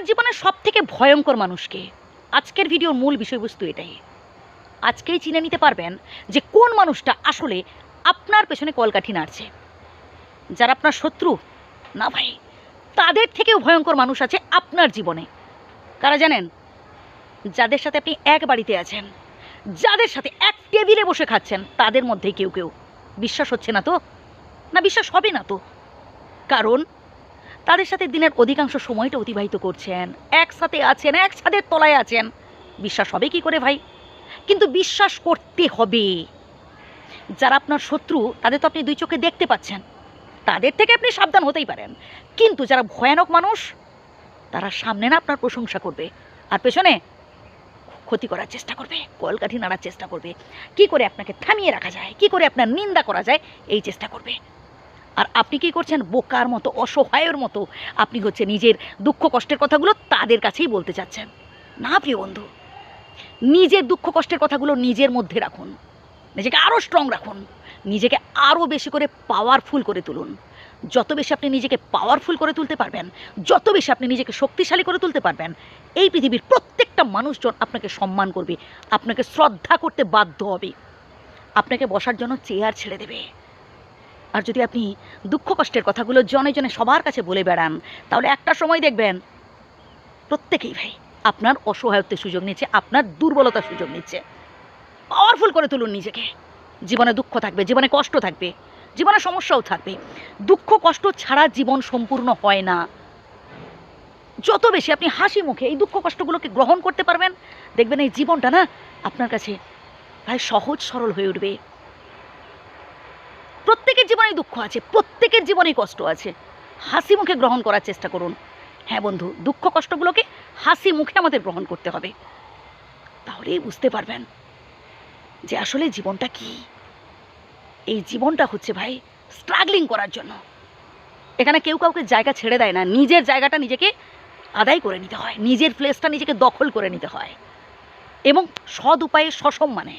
আপনার জীবনের সব থেকে ভয়ঙ্কর মানুষকে। আজকের ভিডিওর মূল বিষয়বস্তু এটাই। আজকেই চিনে নিতে পারবেন যে কোন মানুষটা আসলে আপনার পেছনে কলকাঠি নাড়ছে। যারা আপনার শত্রু, না ভাই, তাদের থেকেও ভয়ঙ্কর মানুষ আছে আপনার জীবনে। কারা জানেন? যাদের সাথে আপনি এক বাড়িতে আছেন, যাদের সাথে এক টেবিলে বসে খাচ্ছেন, তাদের মধ্যেই কেউ কেউ। বিশ্বাস হচ্ছে না তো? না, বিশ্বাস হবে না তো? কারণ তাদের সাথে দিনের অধিকাংশ সময়টা অতিবাহিত করছেন। একসাথে আছেন এক ছাদের তলায় আছেন। বিশ্বাস হবে কি করে ভাই? কিন্তু বিশ্বাস করতে হবে। যারা আপনার শত্রু, তাদের তো আপনি দুই চোখে দেখতে পাচ্ছেন। তাদের থেকে আপনি সাবধান হতেই পারেন। কিন্তু যারা ভয়ানক মানুষ, তারা সামনে না আপনার প্রশংসা করবে। আর পেছনে ক্ষতি করার চেষ্টা করবে, কলকাঠি নাড়ার চেষ্টা করবে। কি করে আপনাকে থামিয়ে রাখা যায়, কি করে আপনার নিন্দা করা যায়, এই চেষ্টা করবে। আর আপনি কি করছেন? বোকার মতো, অসহায়ের মতো আপনি হচ্ছে নিজের দুঃখ কষ্টের কথাগুলো তাদের কাছেই বলতে চাচ্ছেন। না, প্রিয় বন্ধু, নিজের দুঃখ কষ্টের কথাগুলো নিজের মধ্যে রাখুন। নিজেকে আরও স্ট্রং রাখুন। নিজেকে আরও বেশি করে পাওয়ারফুল করে তুলুন। যত বেশি আপনি নিজেকে পাওয়ারফুল করে তুলতে পারবেন, যত বেশি আপনি নিজেকে শক্তিশালী করে তুলতে পারবেন, এই পৃথিবীর প্রত্যেকটা মানুষজন আপনাকে সম্মান করবে, আপনাকে শ্রদ্ধা করতে বাধ্য হবে। আপনাকে বসার জন্য চেয়ার ছেড়ে দেবে। আর যদি আপনি দুঃখ কষ্টের কথাগুলো জনে জনে সবার কাছে বলে বেড়ান, তাহলে একটা সময় দেখবেন, প্রত্যেকেই ভাই আপনার অসহায়ত্বের সুযোগ নিচ্ছে, আপনার দুর্বলতার সুযোগ নিচ্ছে। পাওয়ারফুল করে তুলুন নিজেকে। জীবনে দুঃখ থাকবে, জীবনে কষ্ট থাকবে, জীবনে সমস্যাও থাকবে। দুঃখ, কষ্ট ছাড়া জীবন সম্পূর্ণ হয় না। যত বেশি আপনি হাসি মুখে এই দুঃখ, কষ্টগুলোকে গ্রহণ করতে পারবেন, দেখবেন এই জীবনটা না আপনার কাছে প্রায় সহজ, সরল হয়ে উঠবে। প্রত্যেকের জীবনে দুঃখ আছে, প্রত্যেকের জীবনে কষ্ট আছে। হাসি মুখে গ্রহণ করার চেষ্টা করুন। হ্যাঁ বন্ধু, দুঃখ কষ্টগুলোকে হাসি মুখে আমাদের গ্রহণ করতে হবে। তাহলেই বুঝতে পারবেন যে আসলে জীবনটা কি। এই জীবনটা হচ্ছে ভাই স্ট্রাগলিং করার জন্য। এখানে কেউ কাউকে জায়গা ছেড়ে দেয় না, নিজের জায়গাটা নিজেকে আদায় করে নিতে হয়, নিজের প্লেসটা নিজেকে দখল করে নিতে হয়। এবং সদ উপায়ে সসম্মানে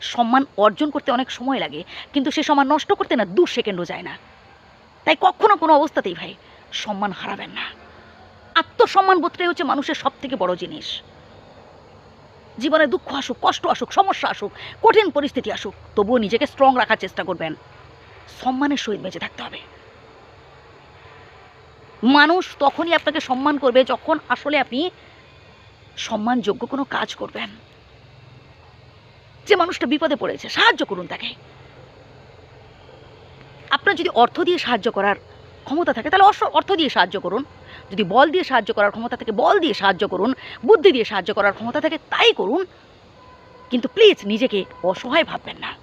সম্মান অর্জন করতে অনেক সময় লাগে, কিন্তু সে সম্মান নষ্ট করতে না দু সেকেন্ডও যায় না। তাই কখনো কোনো অবস্থাতেই ভাই সম্মান হারাবেন না। আত্মসম্মান বোধটাই হচ্ছে মানুষের সব থেকে বড় জিনিস। জীবনে দুঃখ আসুক, কষ্ট আসুক, সমস্যা আসুক, কঠিন পরিস্থিতি আসুক, তবুও নিজেকে স্ট্রং রাখার চেষ্টা করবেন। সম্মানের সহিত বেঁচে থাকতে হবে। মানুষ তখনই আপনাকে সম্মান করবে যখন আসলে আপনি সম্মানযোগ্য কোনো কাজ করবেন। যে মানুষটা বিপদে পড়েছে, সাহায্য করুন তাকে। আপনার যদি অর্থ দিয়ে সাহায্য করার ক্ষমতা থাকে, তাহলে অর্থ- দিয়ে সাহায্য করুন। যদি বল দিয়ে সাহায্য করার ক্ষমতা থাকে, বল দিয়ে সাহায্য করুন। বুদ্ধি দিয়ে সাহায্য করার ক্ষমতা থাকে, তাই করুন। কিন্তু প্লিজ নিজেকে অসহায় ভাববেন না।